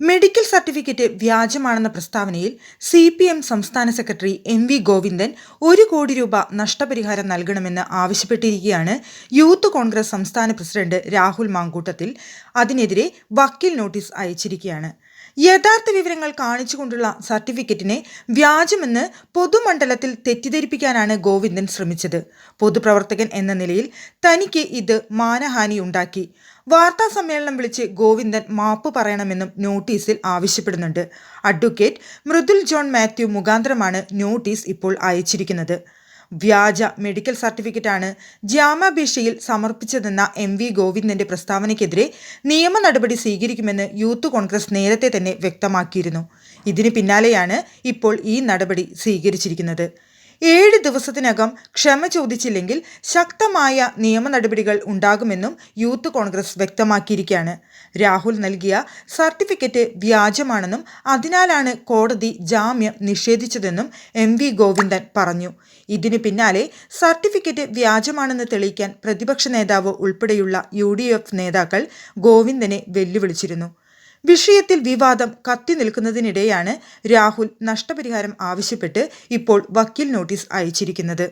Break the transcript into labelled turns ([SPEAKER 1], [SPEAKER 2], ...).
[SPEAKER 1] Medical certificate വ്യാജമാണെന്ന പ്രസ്താവനയിൽ C P M സംസ്ഥാന സെക്രട്ടറി എം വി ഗോവിന്ദൻ ഒരു കോടി രൂപ നഷ്ടപരിഹാരം നൽകണമെന്ന് ആവശ്യപ്പെട്ടിരിക്കുകയാണ് യൂത്ത് കോൺഗ്രസ് സംസ്ഥാന പ്രസിഡന്റ് രാഹുൽ മാങ്കൂട്ടത്തിൽ. അതിനെതിരെ വക്കീൽ നോട്ടീസ് അയച്ചിരിക്കുകയാണ്. യഥാർത്ഥ വിവരങ്ങൾ കാണിച്ചുകൊണ്ടുള്ള സർട്ടിഫിക്കറ്റിനെ വ്യാജമെന്ന് പൊതുമണ്ഡലത്തിൽ തെറ്റിദ്ധരിപ്പിക്കാനാണ് ഗോവിന്ദൻ ശ്രമിച്ചത്. പൊതുപ്രവർത്തകൻ എന്ന നിലയിൽ തനിക്ക് ഇത് മാനഹാനിയുണ്ടാക്കി. വാർത്താ സമ്മേളനം വിളിച്ച് ഗോവിന്ദൻ മാപ്പ് പറയണമെന്നും നോട്ടീസിൽ ആവശ്യപ്പെടുന്നുണ്ട്. അഡ്വക്കേറ്റ് മൃദുൽ ജോൺ മാത്യു മുഖാന്തരമാണ് നോട്ടീസ് ഇപ്പോൾ അയച്ചിരിക്കുന്നത്. വ്യാജ മെഡിക്കൽ സർട്ടിഫിക്കറ്റാണ് ജാമ്യാപേക്ഷയിൽ സമർപ്പിച്ചതെന്ന എം വി ഗോവിന്ദന്റെ പ്രസ്താവനയ്ക്കെതിരെ നിയമ നടപടി സ്വീകരിക്കുമെന്ന് യൂത്ത് കോൺഗ്രസ് നേരത്തെ തന്നെ വ്യക്തമാക്കിയിരുന്നു. ഇതിന് പിന്നാലെയാണ് ഇപ്പോൾ ഈ നടപടി സ്വീകരിച്ചിരിക്കുന്നത്. ഏഴ് ദിവസത്തിനകം ക്ഷമ ചോദിച്ചില്ലെങ്കിൽ ശക്തമായ നിയമ നടപടികൾ ഉണ്ടാകുമെന്നും യൂത്ത് കോൺഗ്രസ് വ്യക്തമാക്കിയിരിക്കുകയാണ്. രാഹുൽ നൽകിയ സർട്ടിഫിക്കറ്റ് വ്യാജമാണെന്നും അതിനാലാണ് കോടതി ജാമ്യം നിഷേധിച്ചതെന്നും എം വി ഗോവിന്ദൻ പറഞ്ഞു. ഇതിനു പിന്നാലെ സർട്ടിഫിക്കറ്റ് വ്യാജമാണെന്ന് തെളിയിക്കാൻ പ്രതിപക്ഷ നേതാവ് ഉൾപ്പെടെയുള്ള യു നേതാക്കൾ ഗോവിന്ദനെ വെല്ലുവിളിച്ചിരുന്നു. വിഷയത്തിൽ വിവാദം കത്തി നിൽക്കുന്നതിനിടെയാണ് രാഹുൽ നഷ്ടപരിഹാരം ആവശ്യപ്പെട്ട് ഇപ്പോൾ വക്കീൽ നോട്ടീസ് അയച്ചിരിക്കുന്നത്